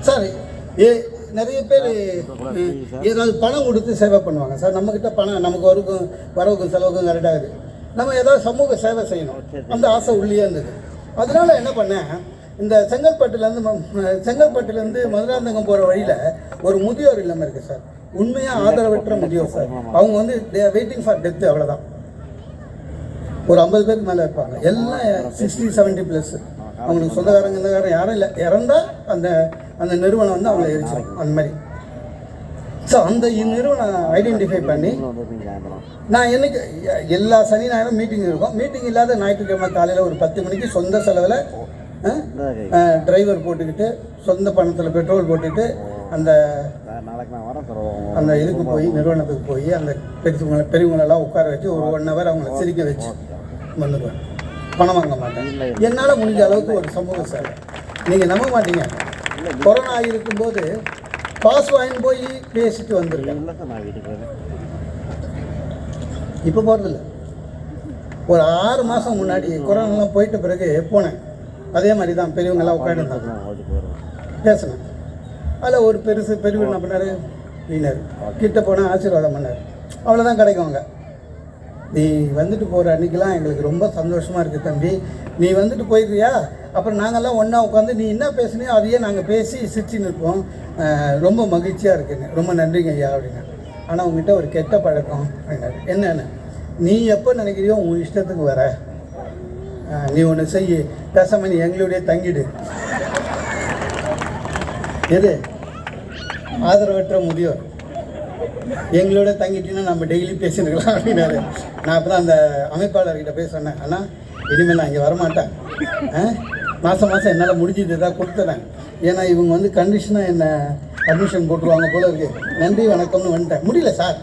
Sir ஏ நிறைய பேர் ஏதாவது பணம் கொடுத்து சேவை பண்ணுவாங்க. சார் நம்மக்கிட்ட பணம் நமக்கு வரவுக்கும் வரவுக்கும் செலவுக்கும் கரெக்டாக நம்ம ஏதாவது சமூக சேவை செய்யணும். அந்த ஆசை உள்ளே இருந்தது. அதனால என்ன பண்ணேன் இந்த செங்கல்பட்டுலேருந்து ம- செங்கல்பட்டுலேருந்து மதுராந்தகம் போகிற வழியில் ஒரு முதியோர் இல்லம் இருக்குது சார். உண்மையாக ஆதரவற்ற முதியோர் சார். அவங்க வந்து வெயிட்டிங் ஃபார் டெத்து அவ்வளோதான் ஒரு ஐம்பது பேருக்கு மேலே இருப்பாங்க. எல்லாம் சிக்ஸ்டி செவன்ட்டி ப்ளஸ் அவங்களுக்கு சொந்தக்காரங்க சொந்தக்காரங்க யாரும் இல்லை. இறந்தால் அந்த அந்த நிறுவனம் வந்து அவங்கள எரிச்சிடும் அந்த மாதிரி. ஸோ அந்த நிறுவனம் ஐடென்டிஃபை பண்ணி நான் எனக்கு எ- எல்லா சனி ஞாயிறும் மீட்டிங் இருக்கும். மீட்டிங் இல்லாத ஞாயிற்றுக்கிழமை காலையில் ஒரு பத்து மணிக்கு சொந்த செலவில் டிரைவர் போட்டுக்கிட்டு சொந்த பணத்தில் பெட்ரோல் போட்டுக்கிட்டு அந்த அந்த இதுக்கு போய் நிறுவனத்துக்கு போய் அந்த பெரியவங்களை பெரியவங்களெல்லாம் உட்கார வச்சு ஒரு ஒன் ஹவர் அவங்கள சிரிக்க வச்சு வந்துடுவேன் பணம் வாங்க மாட்டேன். என்னால் முடிஞ்ச அளவுக்கு ஒரு சமூக சேவை. நீங்கள் நம்ப மாட்டீங்க. கொரோனா இருக்கும்போது பாஸ் வாங்கி போய் பேசிட்டு வந்திருக்கேன். இப்போ போகிறதில்ல ஒரு ஆறு மாதம் முன்னாடி கொரோனாலாம் போயிட்ட பிறகு போனேன். அதே மாதிரி தான் பெரியவங்கெல்லாம் உட்காந்துருந்தாங்க பேசினேன். அதில் ஒரு பெருசு பெரியவர் என்ன பண்ணார்? வீணர். கிட்ட போனால் ஆசீர்வாதம் பண்ணார். அவ்வளோதான் கிடைக்குவாங்க நீ வந்துட்டு போகிற அன்றைக்கெலாம் எங்களுக்கு ரொம்ப சந்தோஷமாக இருக்குது தம்பி. நீ வந்துட்டு போயிடுறியா அப்புறம் நாங்கள்லாம் ஒன்றா உட்காந்து நீ என்ன பேசுனியோ அதையே நாங்கள் பேசி சிரிச்சு நிற்போம். ரொம்ப மகிழ்ச்சியாக இருக்குங்க ரொம்ப நன்றிங்க ஐயா அப்படின்னு. ஆனால் உங்ககிட்ட ஒரு கெட்ட பழக்கம் அப்படின்னாரு. என்னென்னு? நீ எப்போ நினைக்கிறியோ உன் இஷ்டத்துக்கு வர. நீ ஒன்று செய் பேசாம நீ எங்களுடைய தங்கிடு. எது? ஆதரவற்ற முதியோர். எங்களோட தங்கிட்டீங்கன்னா நம்ம டெய்லி பேசினுக்கலாம் அப்படின்னாரு. நான் அப்போ தான் அந்த அமைப்பாளர்கிட்ட போய் சொன்னேன். ஆனால் இனிமேல் நான் இங்கே வரமாட்டேன். ஆ மாதம் மாதம் என்னால் முடிஞ்சது தான் கொடுத்துறேன். ஏன்னா இவங்க வந்து கண்டிஷனாக என்னை அட்மிஷன் போட்டுருவாங்க போல இருக்குது நன்றி வணக்கம்னு வந்துட்டேன். முடியல சார்.